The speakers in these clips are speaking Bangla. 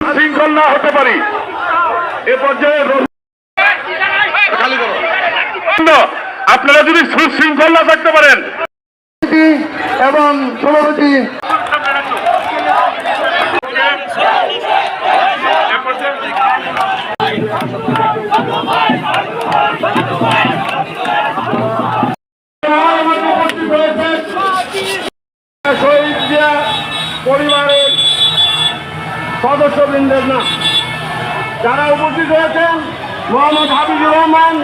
শৃঙ্খল না হতে পারি এ পর্যায়ে আপনারা যদি সুশৃঙ্খল না থাকতে পারেন। এবং সভাপতি পরিবারের সদস্যবৃন্দের না। যারা উপস্থিত হয়েছেন, মোহাম্মদ হাবিবুর রহমান,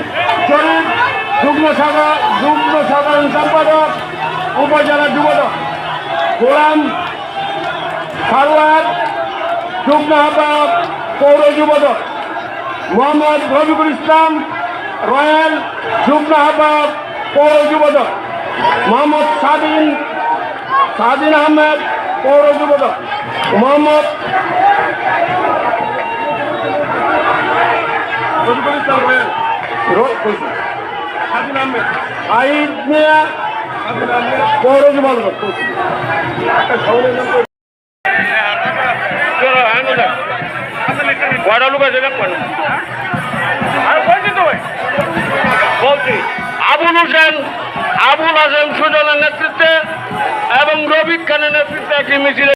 শরীফ, যুগ্ম সাধা, যুগ্ম সাধারণ সম্পাদক, উপজেলা যুবদল গোলাম সারোয়ার, যুগ্ম আহ্বায়ক, পৌর যুবদল মোহাম্মদ রবিকুল ইসলাম, রয়্যাল যুগ্ম আহ্বায়ক, পৌর যুবদল মোহাম্মদ স্বাধীন স্বাধীন আহমেদ পৌর যুবদল মোহাম্মদ মিয়া পৌর যুবদল কয়টা লোক আছে আর বলছি তো ভাই। বলছি আবুল হোসেন আবুল হাসেন সুজনের নেতৃত্বে এবং রবিক খানের নেতৃত্বে একটি মিছিলে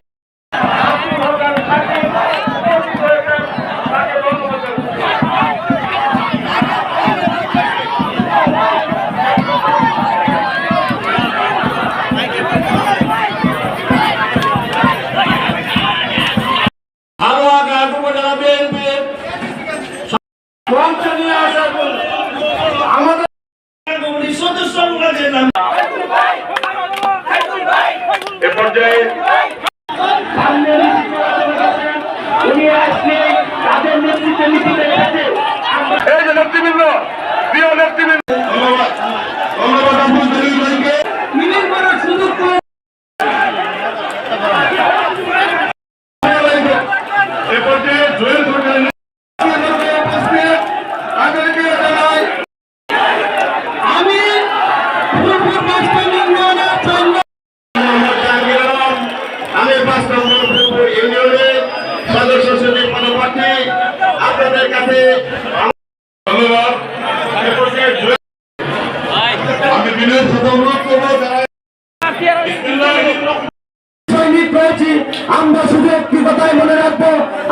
হালুয়াঘাট উপজেলা বিএনপির মঞ্চ নিয়ে আসার জন্য আমাদের এ পর্যায়ে এই যে নেতৃবৃন্দ প্রিয় নেতৃবৃন্দ। এ আপনাদের কাছে এ আমরা শুধু একটি কথাই মনে রাখব,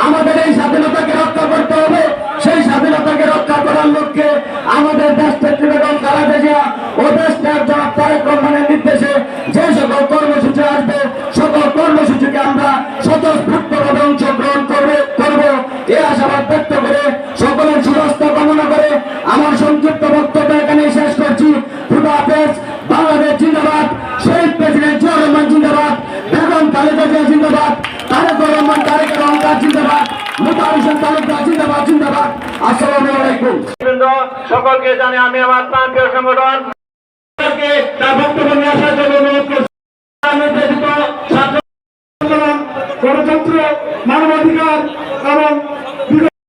আমাদের এই স্বাধীনতাকে রক্ষা করতে হবে। সেই স্বাধীনতাকে রক্ষা করার লক্ষ্যে আমাদের দেশ বেগম খালেদা জিয়া ও দেশ জনাব তারেক রহমানের নির্দেশে যে সকল কর্মসূচি আসবে, সকল কর্মসূচিকে আমরা স্বতঃস্ফূর্তভাবে অংশগ্রহণ করবে করব। এই আশাবাদ আসসালামু আলাইকুম। সকলকে জানি আমি আমার প্রান্তীয় সংগঠন। তার বক্তব্য নিয়ে আসার জন্য অনুরোধ